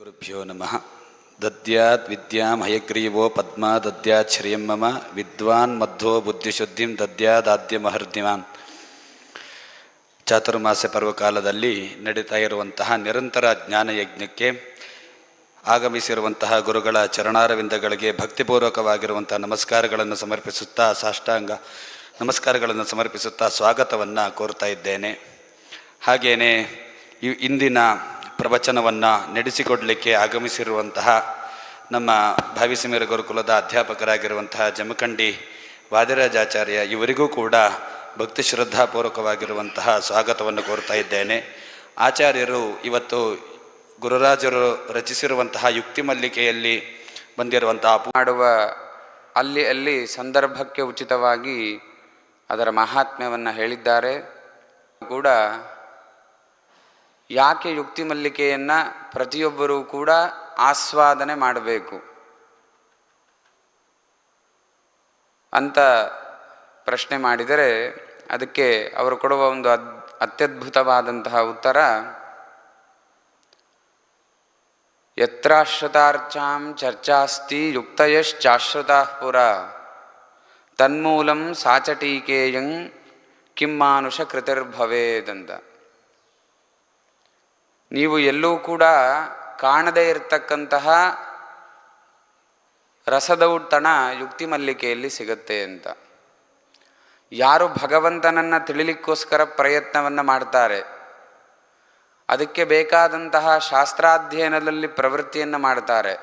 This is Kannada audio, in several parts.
ಗುರುಭ್ಯೋ ನಮಃ. ದದ್ಯಾತ್ ವಿದ್ಯಾಂ ಹಯಗ್ರೀವೋ ಪದ್ಮ, ದದ್ಯಾತ್ ಶ್ರಿಯಂ ಮಮ, ವಿದ್ವಾನ್ ಮಧ್ವೋ ಬುದ್ಧಿಶುದ್ಧಿಂ ದದ್ಯಾದಾದ್ಯ ಮಹರ್ದಿಮಾನ್ ಚಾತುರ್ಮಾಸ ಪರ್ವಕಾಲದಲ್ಲಿ ನಡೀತಾ ಇರುವಂತಹ ನಿರಂತರ ಜ್ಞಾನಯಜ್ಞಕ್ಕೆ ಆಗಮಿಸಿರುವಂತಹ ಗುರುಗಳ ಚರಣಾರವಿಂದಗಳಿಗೆ ಭಕ್ತಿಪೂರ್ವಕವಾಗಿರುವಂತಹ ನಮಸ್ಕಾರಗಳನ್ನು ಸಮರ್ಪಿಸುತ್ತಾ ಸಾಷ್ಟಾಂಗ ನಮಸ್ಕಾರಗಳನ್ನು ಸಮರ್ಪಿಸುತ್ತಾ ಸ್ವಾಗತವನ್ನು ಕೋರ್ತಾ ಇದ್ದೇನೆ. ಹಾಗೆಯೇ ಇಂದಿನ ಪ್ರವಚನವನ್ನು ನಡೆಸಿಕೊಡಲಿಕ್ಕೆ ಆಗಮಿಸಿರುವಂತಹ ನಮ್ಮ ಭಾವಿಸಿಮೀರ ಗುರುಕುಲದ ಅಧ್ಯಾಪಕರಾಗಿರುವಂತಹ ಜಮಖಂಡಿ ವಾದಿರಾಜಾಚಾರ್ಯ ಇವರಿಗೂ ಕೂಡ ಭಕ್ತಿ ಶ್ರದ್ಧಾಪೂರ್ವಕವಾಗಿರುವಂತಹ ಸ್ವಾಗತವನ್ನು ಕೋರ್ತಾ ಇದ್ದೇನೆ. ಆಚಾರ್ಯರು ಇವತ್ತು ಗುರುರಾಜರು ರಚಿಸಿರುವಂತಹ ಯುಕ್ತಿ ಮಲ್ಲಿಕೆಯಲ್ಲಿ ಬಂದಿರುವಂತಹ ಮಾಡುವ ಅಲ್ಲಿ ಅಲ್ಲಿ ಸಂದರ್ಭಕ್ಕೆ ಉಚಿತವಾಗಿ ಅದರ ಮಹಾತ್ಮ್ಯವನ್ನು ಹೇಳಿದ್ದಾರೆ. ಕೂಡ ಯಾಕೆ ಯುಕ್ತಿ ಮಲ್ಲಿಕೆಯನ್ನು ಪ್ರತಿಯೊಬ್ಬರೂ ಕೂಡ ಆಸ್ವಾದನೆ ಮಾಡಬೇಕು? ಅಂತ ಪ್ರಶ್ನೆ ಮಾಡಿದರೆ ಅದಕ್ಕೆ ಅವರು ಕೊಡುವ ಒಂದು ಅದ್, ಅತ್ಯದ್ಭುತವಾದಂತಹ ಉತ್ತರ, ಯತ್ರಾಶ್ರುತಾರ್ಚಾಂ ಚರ್ಚಾಸ್ತಿ ಯುಕ್ತಯಶ್ಚಾಶ್ರುತಾ ಪುರ. ತನ್ಮೂಲಂ ಸಾಚಟೀಕೇಯಂ ಕಿಮ್ಮಾನುಷ ಕೃತಿರ್ಭವೇದಂತ. ನೀವು ಎಲ್ಲೂ ಕೂಡ ಕಾಣದೇ ಇರತಕ್ಕಂತಹ ರಸದೌತಣ ಯುಕ್ತಿ ಮಲ್ಲಿಕೆಯಲ್ಲಿ ಸಿಗುತ್ತೆ ಅಂತ. ಯಾರು ಭಗವಂತನನ್ನು ತಿಳಿಲಿಕ್ಕೋಸ್ಕರ ಪ್ರಯತ್ನವನ್ನು ಮಾಡ್ತಾರೆ, ಅದಕ್ಕೆ ಬೇಕಾದಂತಹ ಶಾಸ್ತ್ರಾಧ್ಯಯನದಲ್ಲಿ ಪ್ರವೃತ್ತಿಯನ್ನು ಮಾಡ್ತಾರೆ.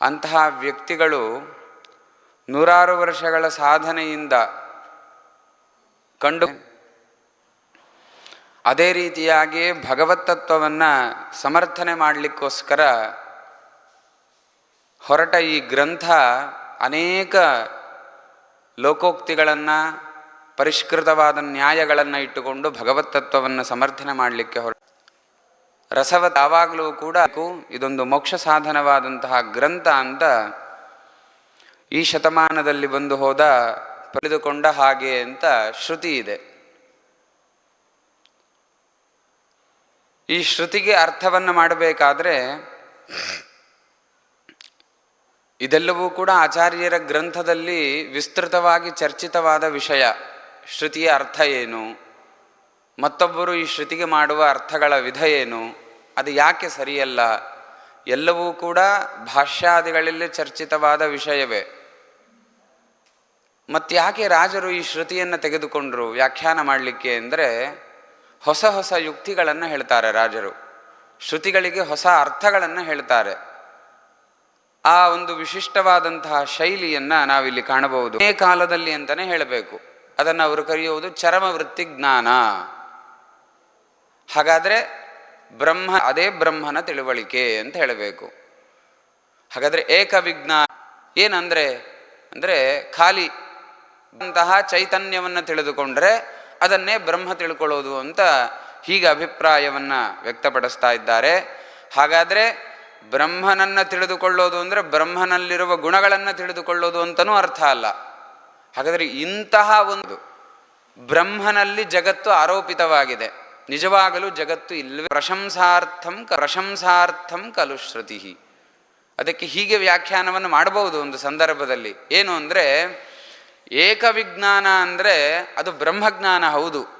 ಅಂತಹ ವ್ಯಕ್ತಿಗಳು ನೂರಾರು ವರ್ಷಗಳ ಸಾಧನೆಯಿಂದ ಕಂಡು ಅದೇ ರೀತಿಯಾಗಿ ಭಗವತ್ತತ್ವವನ್ನು ಸಮರ್ಥನೆ ಮಾಡಲಿಕ್ಕೋಸ್ಕರ ಹೊರಟ ಈ ಗ್ರಂಥ ಅನೇಕ ಲೋಕೋಕ್ತಿಗಳನ್ನು, ಪರಿಷ್ಕೃತವಾದ ನ್ಯಾಯಗಳನ್ನು ಇಟ್ಟುಕೊಂಡು ಭಗವತ್ತತ್ವವನ್ನು ಸಮರ್ಥನೆ ಮಾಡಲಿಕ್ಕೆ ಹೊರ ರಸವ ಯಾವಾಗಲೂ ಕೂಡ ಇದೊಂದು ಮೋಕ್ಷ ಸಾಧನವಾದಂತಹ ಗ್ರಂಥ ಅಂತ ಈ ಶತಮಾನದಲ್ಲಿ ಬಂದು ಹೋದ, ಪಡೆದುಕೊಂಡ ಹಾಗೆ ಅಂತ ಶ್ರುತಿ ಇದೆ. ಈ ಶ್ರುತಿಗೆ ಅರ್ಥವನ್ನು ಮಾಡಬೇಕಾದ್ರೆ ಇದೆಲ್ಲವೂ ಕೂಡ ಆಚಾರ್ಯರ ಗ್ರಂಥದಲ್ಲಿ ವಿಸ್ತೃತವಾಗಿ ಚರ್ಚಿತವಾದ ವಿಷಯ. ಶ್ರುತಿಯ ಅರ್ಥ ಏನು? ಮತ್ತೊಬ್ಬರು ಈ ಶ್ರುತಿಗೆ ಮಾಡುವ ಅರ್ಥಗಳ ವಿಧ ಏನು? ಅದು ಯಾಕೆ ಸರಿಯಲ್ಲ? ಎಲ್ಲವೂ ಕೂಡ ಭಾಷ್ಯಾದಿಗಳಲ್ಲಿ ಚರ್ಚಿತವಾದ ವಿಷಯವೇ. ಮತ್ತ್ಯಾಕೆ ರಾಜರು ಈ ಶ್ರುತಿಯನ್ನು ತೆಗೆದುಕೊಂಡರು ವ್ಯಾಖ್ಯಾನ ಮಾಡಲಿಕ್ಕೆ ಅಂದರೆ ಹೊಸ ಹೊಸ ಯುಕ್ತಿಗಳನ್ನು ಹೇಳ್ತಾರೆ ರಾಜರು. ಶ್ರುತಿಗಳಿಗೆ ಹೊಸ ಅರ್ಥಗಳನ್ನು ಹೇಳ್ತಾರೆ. ಆ ಒಂದು ವಿಶಿಷ್ಟವಾದಂತಹ ಶೈಲಿಯನ್ನು ನಾವಿಲ್ಲಿ ಕಾಣಬಹುದು. ಏ ಕಾಲದಲ್ಲಿ ಅಂತಲೇ ಹೇಳಬೇಕು. ಅದನ್ನು ಅವರು ಕರೆಯುವುದು ಚರಮವೃತ್ತಿ ಜ್ಞಾನ. ಹಾಗಾದರೆ ಬ್ರಹ್ಮ, ಅದೇ ಬ್ರಹ್ಮನ ತಿಳುವಳಿಕೆ ಅಂತ ಹೇಳಬೇಕು. ಹಾಗಾದರೆ ಏಕವಿಜ್ಞಾನ ಏನಂದರೆ, ಅಂದರೆ ಖಾಲಿ ಅಂತಹ ಚೈತನ್ಯವನ್ನು ತಿಳಿದುಕೊಂಡ್ರೆ ಅದನ್ನೇ ಬ್ರಹ್ಮ ತಿಳ್ಕೊಳ್ಳೋದು ಅಂತ ಹೀಗೆ ಅಭಿಪ್ರಾಯವನ್ನು ವ್ಯಕ್ತಪಡಿಸ್ತಾ ಇದ್ದಾರೆ. ಹಾಗಾದರೆ ಬ್ರಹ್ಮನನ್ನು ತಿಳಿದುಕೊಳ್ಳೋದು ಅಂದರೆ ಬ್ರಹ್ಮನಲ್ಲಿರುವ ಗುಣಗಳನ್ನು ತಿಳಿದುಕೊಳ್ಳೋದು ಅಂತನೂ ಅರ್ಥ ಅಲ್ಲ. ಹಾಗಾದರೆ ಇಂತಹ ಒಂದು ಬ್ರಹ್ಮನಲ್ಲಿ ಜಗತ್ತು ಆರೋಪಿತವಾಗಿದೆ. ನಿಜವಾಗಲೂ ಜಗತ್ತು ಇಲ್ಲವೇ ಪ್ರಶಂಸಾರ್ಥಂ ಕ ಪ್ರಶಂಸಾರ್ಥಂ ಕಲುಶ್ರುತಿ ಅದಕ್ಕೆ ಹೀಗೆ ವ್ಯಾಖ್ಯಾನವನ್ನು ಮಾಡಬಹುದು ಒಂದು ಸಂದರ್ಭದಲ್ಲಿ. ಏನು ಅಂದರೆ ಏಕವಿಜ್ಞಾನ ಅಂದರೆ ಅದು ಬ್ರಹ್ಮಜ್ಞಾನ ಹೌದು.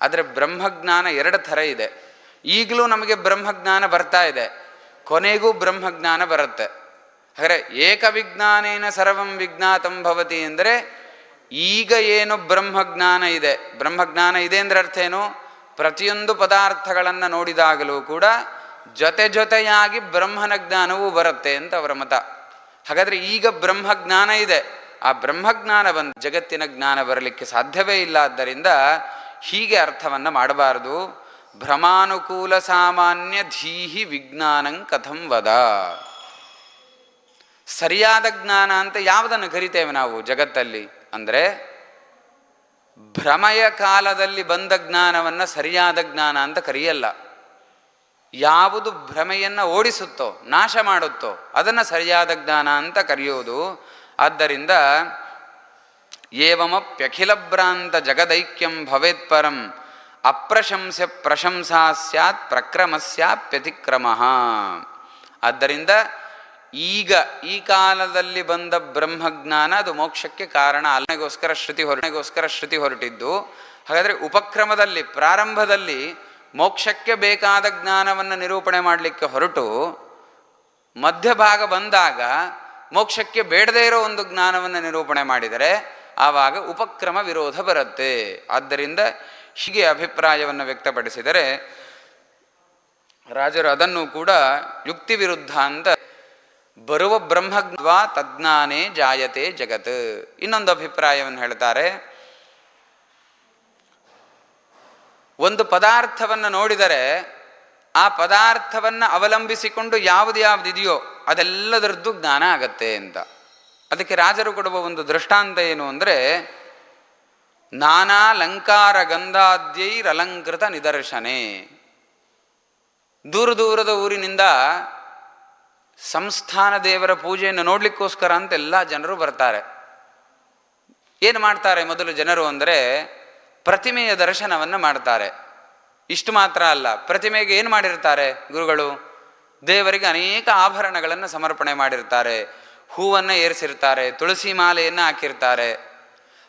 ಆದರೆ ಬ್ರಹ್ಮಜ್ಞಾನ ಎರಡು ಥರ ಇದೆ. ಈಗಲೂ ನಮಗೆ ಬ್ರಹ್ಮಜ್ಞಾನ ಬರ್ತಾ ಇದೆ. ಕೊನೆಗೂ ಬ್ರಹ್ಮಜ್ಞಾನ ಬರುತ್ತೆ. ಹಾಗಾದರೆ ಏಕವಿಜ್ಞಾನೇನ ಸರ್ವಂ ವಿಜ್ಞಾತಂ ಭವತಿ ಅಂದರೆ ಈಗ ಏನು ಬ್ರಹ್ಮಜ್ಞಾನ ಇದೆ. ಬ್ರಹ್ಮಜ್ಞಾನ ಇದೆ ಅಂದ್ರೆ ಅರ್ಥ ಏನು? ಪ್ರತಿಯೊಂದು ಪದಾರ್ಥಗಳನ್ನು ನೋಡಿದಾಗಲೂ ಕೂಡ ಜೊತೆ ಜೊತೆಯಾಗಿ ಬ್ರಹ್ಮನ ಜ್ಞಾನವೂ ಬರುತ್ತೆ ಅಂತ ಅವರ ಮತ. ಹಾಗಾದರೆ ಈಗ ಬ್ರಹ್ಮಜ್ಞಾನ ಇದೆ. ಆ ಬ್ರಹ್ಮಜ್ಞಾನ ಬಂದು, ಜಗತ್ತಿನ ಜ್ಞಾನ ಬರಲಿಕ್ಕೆ ಸಾಧ್ಯವೇ ಇಲ್ಲ ಆದ್ದರಿಂದ ಹೀಗೆ ಅರ್ಥವನ್ನು ಮಾಡಬಾರದು. ಭ್ರಮಾನುಕೂಲ ಸಾಮಾನ್ಯ ಧೀಹಿ ವಿಜ್ಞಾನಂ ಕಥಂ ವದ. ಸರಿಯಾದ ಜ್ಞಾನ ಅಂತ ಯಾವುದನ್ನು ಕರಿತೇವೆ ನಾವು ಜಗತ್ತಲ್ಲಿ? ಅಂದರೆ ಭ್ರಮಯ ಕಾಲದಲ್ಲಿ ಬಂದ ಜ್ಞಾನವನ್ನು ಸರಿಯಾದ ಜ್ಞಾನ ಅಂತ ಕರೆಯಲ್ಲ. ಯಾವುದು ಭ್ರಮೆಯನ್ನು ಓಡಿಸುತ್ತೋ, ನಾಶ ಮಾಡುತ್ತೋ, ಅದನ್ನು ಸರಿಯಾದ ಜ್ಞಾನ ಅಂತ ಕರೆಯೋದು. ಆದ್ದರಿಂದ ಏವಮಪ್ಯಖಿಲಭ್ರಾಂತ ಜಗದೈಕ್ಯಂ ಭವೇತ್ಪರಂ ಅಪ್ರಶಂಸ್ಯ ಪ್ರಶಂಸಾ ಸ್ಯಾತ್ ಪ್ರಕ್ರಮಸ್ಯಾಪ್ಯತಿಕ್ರಮ. ಆದ್ದರಿಂದ ಈಗ ಈ ಕಾಲದಲ್ಲಿ ಬಂದ ಬ್ರಹ್ಮಜ್ಞಾನ ಅದು ಮೋಕ್ಷಕ್ಕೆ ಕಾರಣ ಅಲ್ಲನೆಗೋಸ್ಕರ ಶ್ರುತಿ ಹೊರನೆಗೋಸ್ಕರ ಶ್ರುತಿ ಹೊರಟಿದ್ದು, ಹಾಗಾದರೆ ಉಪಕ್ರಮದಲ್ಲಿ, ಪ್ರಾರಂಭದಲ್ಲಿ ಮೋಕ್ಷಕ್ಕೆ ಬೇಕಾದ ಜ್ಞಾನವನ್ನು ನಿರೂಪಣೆ ಮಾಡಲಿಕ್ಕೆ ಹೊರಟು, ಮಧ್ಯಭಾಗ ಬಂದಾಗ ಮೋಕ್ಷಕ್ಕೆ ಬೇಡದೇ ಇರೋ ಒಂದು ಜ್ಞಾನವನ್ನು ನಿರೂಪಣೆ ಮಾಡಿದರೆ ಆವಾಗ ಉಪಕ್ರಮ ವಿರೋಧ ಬರುತ್ತೆ. ಆದ್ದರಿಂದ ಹೀಗೆ ಅಭಿಪ್ರಾಯವನ್ನು ವ್ಯಕ್ತಪಡಿಸಿದರೆ ರಾಜರು ಅದನ್ನು ಕೂಡ ಯುಕ್ತಿ ವಿರುದ್ಧ ಅಂತ ಬರುವ ಬ್ರಹ್ಮದ್ವಾ ತಜ್ಞಾನೇ ಜಾಯತೆ ಜಗತ್. ಇನ್ನೊಂದು ಅಭಿಪ್ರಾಯವನ್ನು ಹೇಳ್ತಾರೆ. ಒಂದು ಪದಾರ್ಥವನ್ನು ನೋಡಿದರೆ ಆ ಪದಾರ್ಥವನ್ನು ಅವಲಂಬಿಸಿಕೊಂಡು ಯಾವುದು ಯಾವ್ದು ಇದೆಯೋ ಅದೆಲ್ಲದರದ್ದು ಜ್ಞಾನ ಆಗತ್ತೆ ಅಂತ. ಅದಕ್ಕೆ ರಾಜರು ಕೊಡುವ ಒಂದು ದೃಷ್ಟಾಂತ ಏನು ಅಂದರೆ, ನಾನಾ ಲಂಕಾರ ಗಂಧಾದ್ಯೈರಲಂಕೃತ ನಿದರ್ಶನೆ. ದೂರ ದೂರದ ಊರಿನಿಂದ ಸಂಸ್ಥಾನ ದೇವರ ಪೂಜೆಯನ್ನು ನೋಡಲಿಕ್ಕೋಸ್ಕರ ಅಂತ ಎಲ್ಲ ಜನರು ಬರ್ತಾರೆ. ಏನು ಮಾಡ್ತಾರೆ ಮೊದಲು ಜನರು ಅಂದರೆ ಪ್ರತಿಮೆಯ ದರ್ಶನವನ್ನು ಮಾಡ್ತಾರೆ. ಇಷ್ಟು ಮಾತ್ರ ಅಲ್ಲ, ಪ್ರತಿಮೆಗೆ ಏನು ಮಾಡಿರ್ತಾರೆ ಗುರುಗಳು? ದೇವರಿಗೆ ಅನೇಕ ಆಭರಣಗಳನ್ನು ಸಮರ್ಪಣೆ ಮಾಡಿರ್ತಾರೆ ಹೂವನ್ನು ಏರಿಸಿರ್ತಾರೆ ತುಳಸಿ ಮಾಲೆಯನ್ನು ಹಾಕಿರ್ತಾರೆ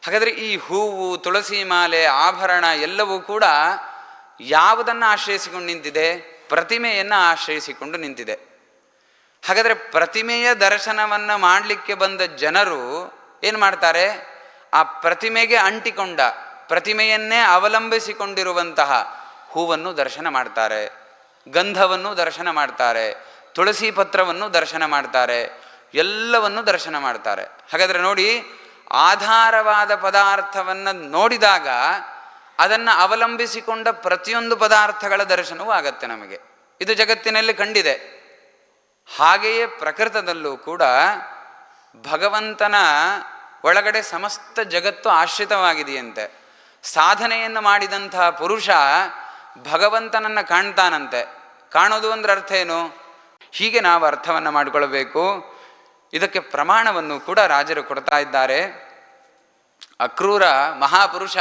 ಹಾಗಾದರೆ ಈ ಹೂವು, ತುಳಸಿ ಮಾಲೆ, ಆಭರಣ ಎಲ್ಲವೂ ಕೂಡ ಯಾವುದನ್ನು ಆಶ್ರಯಿಸಿಕೊಂಡು ನಿಂತಿದೆ? ಪ್ರತಿಮೆಯನ್ನು ಆಶ್ರಯಿಸಿಕೊಂಡು ನಿಂತಿದೆ. ಹಾಗಾದರೆ ಪ್ರತಿಮೆಯ ದರ್ಶನವನ್ನು ಮಾಡಲಿಕ್ಕೆ ಬಂದ ಜನರು ಏನು ಮಾಡ್ತಾರೆ? ಆ ಪ್ರತಿಮೆಗೆ ಅಂಟಿಕೊಂಡ, ಪ್ರತಿಮೆಯನ್ನೇ ಅವಲಂಬಿಸಿಕೊಂಡಿರುವಂತಹ ಹೂವನ್ನು ದರ್ಶನ ಮಾಡ್ತಾರೆ, ಗಂಧವನ್ನು ದರ್ಶನ ಮಾಡ್ತಾರೆ, ತುಳಸಿ ಪತ್ರವನ್ನು ದರ್ಶನ ಮಾಡ್ತಾರೆ, ಎಲ್ಲವನ್ನು ದರ್ಶನ ಮಾಡ್ತಾರೆ. ಹಾಗಾದರೆ ನೋಡಿ, ಆಧಾರವಾದ ಪದಾರ್ಥವನ್ನು ನೋಡಿದಾಗ ಅದನ್ನು ಅವಲಂಬಿಸಿಕೊಂಡ ಪ್ರತಿಯೊಂದು ಪದಾರ್ಥಗಳ ದರ್ಶನವೂ ಆಗತ್ತೆ ನಮಗೆ. ಇದು ಜಗತ್ತಿನಲ್ಲಿ ಕಂಡಿದೆ. ಹಾಗೆಯೇ ಪ್ರಕೃತದಲ್ಲೂ ಕೂಡ ಭಗವಂತನ ಒಳಗಡೆ ಸಮಸ್ತ ಜಗತ್ತು ಆಶ್ರಿತವಾಗಿದೆಯಂತೆ. ಸಾಧನೆಯನ್ನು ಮಾಡಿದಂತಹ ಪುರುಷ ಭಗವಂತನನ್ನು ಕಾಣ್ತಾನಂತೆ. ಕಾಣೋದು ಅಂದ್ರೆ ಅರ್ಥ ಏನು? ಹೀಗೆ ನಾವು ಅರ್ಥವನ್ನು ಮಾಡಿಕೊಳ್ಳಬೇಕು ಇದಕ್ಕೆ ಪ್ರಮಾಣವನ್ನು ಕೂಡ ರಾಜರು ಕೊಡ್ತಾ ಇದ್ದಾರೆ. ಅಕ್ರೂರ ಮಹಾಪುರುಷ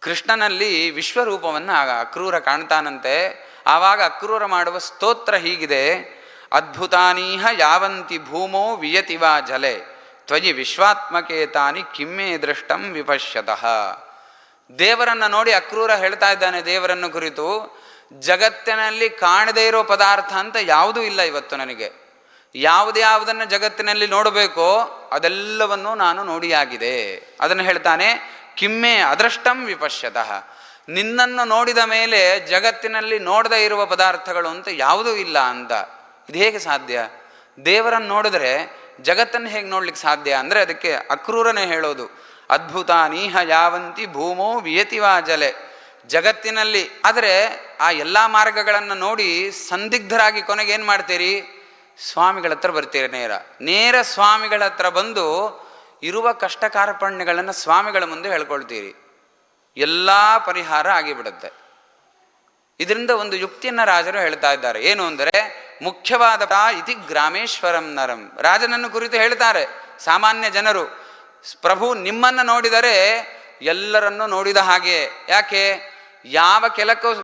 ಕೃಷ್ಣನಲ್ಲಿ ವಿಶ್ವರೂಪವನ್ನು ಅಕ್ರೂರ ಕಾಣ್ತಾನಂತೆ. ಆವಾಗ ಅಕ್ರೂರ ಮಾಡುವ ಸ್ತೋತ್ರ ಹೀಗಿದೆ. ಅದ್ಭುತಾನೀಹ ಯಾವಂತಿ ಭೂಮೋ ವಿಯತಿವಾ ಜಲೆ. ತ್ವಯಿ ವಿಶ್ವಾತ್ಮಕೇತಾನಿ ಕಿಮ್ಮೆ ದೃಷ್ಟಂ ವಿಪಶ್ಯತಃ. ದೇವರನ್ನು ನೋಡಿ ಅಕ್ರೂರ ಹೇಳ್ತಾ ಇದ್ದಾನೆ ದೇವರನ್ನು ಕುರಿತು. ಜಗತ್ತಿನಲ್ಲಿ ಕಾಣದೇ ಇರೋ ಪದಾರ್ಥ ಅಂತ ಯಾವುದೂ ಇಲ್ಲ ಇವತ್ತು ನನಗೆ. ಯಾವುದ್ಯಾವುದನ್ನು ಜಗತ್ತಿನಲ್ಲಿ ನೋಡಬೇಕೋ ಅದೆಲ್ಲವನ್ನು ನಾನು ನೋಡಿಯಾಗಿದೆ. ಅದನ್ನು ಹೇಳ್ತಾನೆ, ಕಿಮ್ಮೆ ಅದೃಷ್ಟಂ ವಿಪಶ್ಯತಃ. ನಿನ್ನನ್ನು ನೋಡಿದ ಮೇಲೆ ಜಗತ್ತಿನಲ್ಲಿ ನೋಡದೇ ಇರುವ ಪದಾರ್ಥಗಳು ಅಂತ ಯಾವುದೂ ಇಲ್ಲ ಅಂತ. ಇದು ಹೇಗೆ ಸಾಧ್ಯ? ದೇವರನ್ನು ನೋಡಿದ್ರೆ ಜಗತ್ತನ್ನು ಹೇಗೆ ನೋಡ್ಲಿಕ್ಕೆ ಸಾಧ್ಯ? ಅಂದರೆ ಅದಕ್ಕೆ ಅಕ್ರೂರನೇ ಹೇಳೋದು. ಅದ್ಭುತ ನೀಹ ಯಾವಂತಿ ಭೂಮೋ ವಿಯತಿವಾ ಜಲೆ. ಜಗತ್ತಿನಲ್ಲಿ, ಆದರೆ ಆ ಎಲ್ಲ ಮಾರ್ಗಗಳನ್ನು ನೋಡಿ ಸಂದಿಗ್ಧರಾಗಿ ಕೊನೆಗೆ ಏನು ಮಾಡ್ತೀರಿ? ಸ್ವಾಮಿಗಳ ಹತ್ರ ಬರ್ತೀರಿ ನೇರ. ನೇರ ಸ್ವಾಮಿಗಳ ಹತ್ರ ಬಂದು ಇರುವ ಕಷ್ಟ ಕಾರ್ಪಣ್ಯಗಳನ್ನು ಸ್ವಾಮಿಗಳ ಮುಂದೆ ಹೇಳ್ಕೊಳ್ತೀರಿ. ಎಲ್ಲ ಪರಿಹಾರ ಆಗಿಬಿಡುತ್ತೆ. ಇದರಿಂದ ಒಂದು ಯುಕ್ತಿಯನ್ನು ರಾಜರು ಹೇಳ್ತಾ ಇದ್ದಾರೆ. ಏನು ಅಂದರೆ ಮುಖ್ಯವಾದ ಇತಿ ಗ್ರಾಮೇಶ್ವರಂ ನರಂ. ರಾಜನನ್ನು ಕುರಿತು ಹೇಳ್ತಾರೆ ಸಾಮಾನ್ಯ ಜನರು. ಪ್ರಭು ನಿಮ್ಮನ್ನು ನೋಡಿದರೆ ಎಲ್ಲರನ್ನು ನೋಡಿದ ಹಾಗೆ. ಯಾಕೆ? ಯಾವ ಕೆಲಕ್ಕೋ